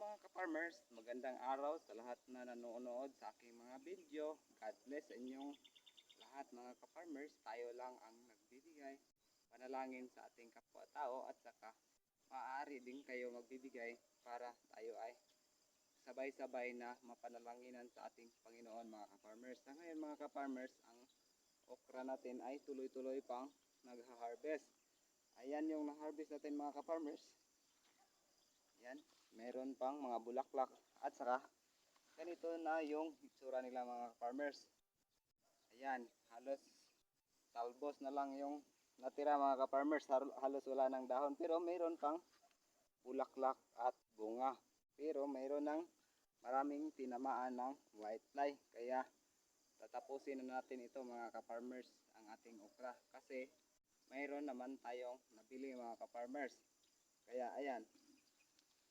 mga ka-farmers, magandang araw sa lahat na nanonood sa aking mga video. God bless sa inyong lahat mga ka-farmers. Tayo lang ang nagbibigay panalangin sa ating kapwa-tao at saka maaari din kayo magbibigay para tayo ay sabay-sabay na mapanalanginan sa ating Panginoon mga ka-farmers. Sa ngayon mga ka-farmers, ang okra natin ay tuloy-tuloy pang nagha-harvest. Ayan yung na-harvest natin mga ka-farmers. Meron pang mga bulaklak at saka ganito na yung itsura nila mga farmers. Ayan, halos talbos na lang yung natira mga ka-farmers. Hal- Halos wala ng dahon pero meron pang bulaklak at bunga. Pero meron ng maraming tinamaan ng white fly. Kaya tatapusin na natin ito mga ka-farmers ang ating okra kasi mayroon naman tayong nabili mga ka-farmers. Kaya ayan,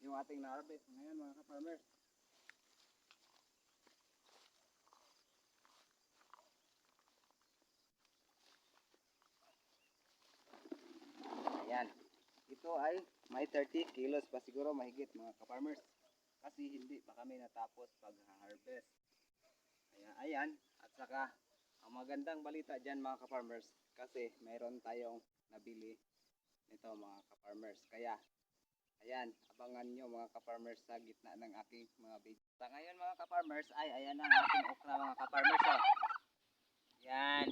yung ating na-harvest ngayon mga ka-farmers. Ayan. Ito ay may 30 kilos pa siguro mahigit mga ka-farmers. Kasi hindi pa kami natapos pag-harvest. Ayan, ayan. At saka, ang magandang balita dyan mga ka-farmers, kasi mayroon tayong nabili nito mga ka-farmers. Kaya, Ayan, abangan nyo mga ka-farmers sa gitna ng aking mga video. Sa ngayon mga ka-farmers ay ayan ang ating okra mga ka-farmers. Oh. Yan,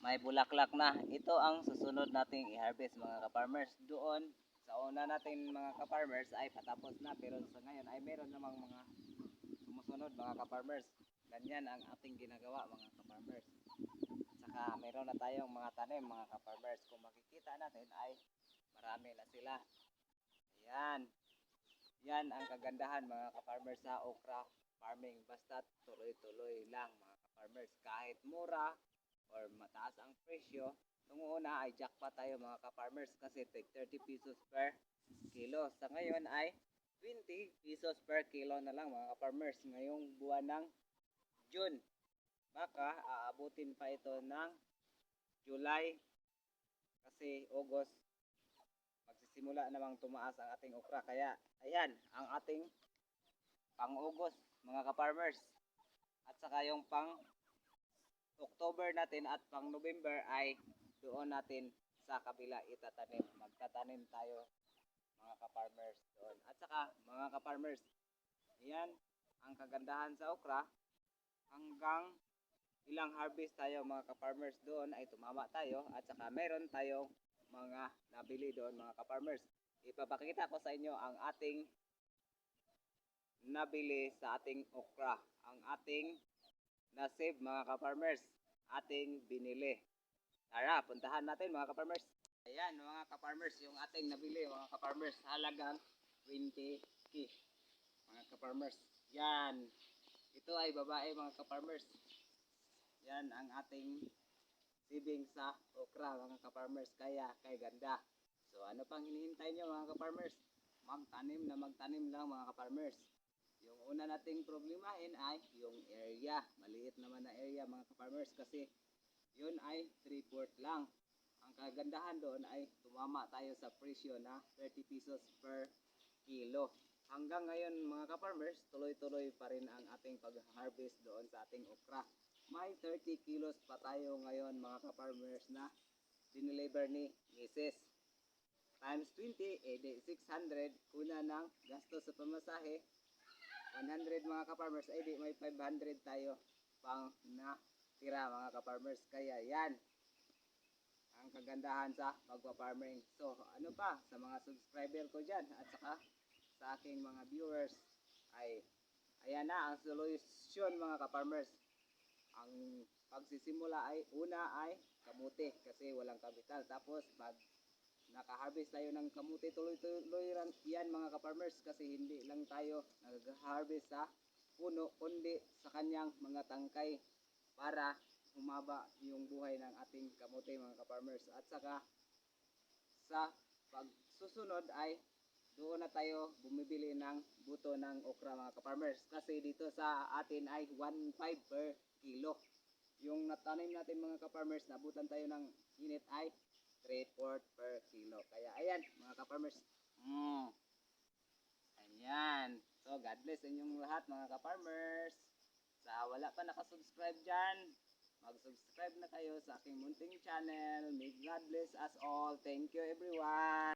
may bulaklak na. Ito ang susunod nating i-harvest mga ka-farmers. Doon sa una natin mga ka-farmers ay patapos na pero sa ngayon ay meron namang mga sumusunod mga ka-farmers. Ganyan ang ating ginagawa mga ka-farmers. Saka meron na tayong mga tanim mga ka-farmers. Kung makikita natin ay marami na sila. Yan. Yan ang kagandahan mga ka-farmers sa okra farming. Basta tuloy-tuloy lang mga ka-farmers. Kahit mura or mataas ang presyo, nung una ay jackpot tayo mga ka-farmers kasi tig 30 pesos per kilo. Sa ngayon ay 20 pesos per kilo na lang mga ka-farmers. Ngayong buwan ng June. Baka aabutin pa ito ng July kasi August magsisimula namang tumaas ang ating okra. Kaya, ayan, ang ating pang-August, mga ka-farmers. At saka yung pang October natin at pang November ay doon natin sa kabila itatanim. Magtatanim tayo, mga ka-farmers doon. At saka, mga ka-farmers, ayan, ang kagandahan sa okra, hanggang ilang harvest tayo mga ka-farmers doon ay tumama tayo at saka meron tayong mga nabili doon mga ka-farmers. Ipapakita ko sa inyo ang ating nabili sa ating okra. Ang ating na-save mga ka-farmers. Ating binili. Tara, puntahan natin mga ka-farmers. Ayan mga ka-farmers, yung ating nabili mga ka-farmers. Halagang 20k. Mga ka-farmers. Yan. Ito ay babae mga ka-farmers. Yan ang ating sibing sa okra mga ka-farmers kaya kay ganda. So ano pang hinihintay nyo mga ka-farmers? Magtanim na magtanim lang mga ka-farmers. Yung una nating problemahin ay yung area. Maliit naman na area mga ka-farmers kasi yun ay 3-4 lang. Ang kagandahan doon ay tumama tayo sa presyo na 30 pesos per kilo. Hanggang ngayon mga ka-farmers, tuloy-tuloy pa rin ang ating pag-harvest doon sa ating okra may 30 kilos pa tayo ngayon mga ka-farmers na dineliver ni Mrs. Times 20, eh di 600, kuna ng gasto sa pamasahe, 100 mga ka-farmers, eh di may 500 tayo pang na tira mga ka-farmers. Kaya yan, ang kagandahan sa pagpa-farming. So, ano pa, sa mga subscriber ko dyan, at saka sa aking mga viewers, ay ayan na ang solusyon mga ka-farmers ang pagsisimula ay una ay kamuti kasi walang kapital. Tapos pag naka-harvest tayo ng kamuti tuloy-tuloy yan mga ka-farmers kasi hindi lang tayo nag-harvest sa puno kundi sa kanyang mga tangkay para humaba yung buhay ng ating kamuti mga ka-farmers. At saka sa pagsusunod ay doon na tayo bumibili ng buto ng okra mga ka-farmers kasi dito sa atin ay 1.5 per kilo. Yung natanim natin mga ka-farmers, nabutan tayo ng init ay 3-4 per kilo. Kaya ayan mga ka-farmers. Mm. Ayan. So God bless inyong lahat mga ka-farmers. Sa wala pa nakasubscribe dyan, mag-subscribe na kayo sa aking munting channel. May God bless us all. Thank you everyone.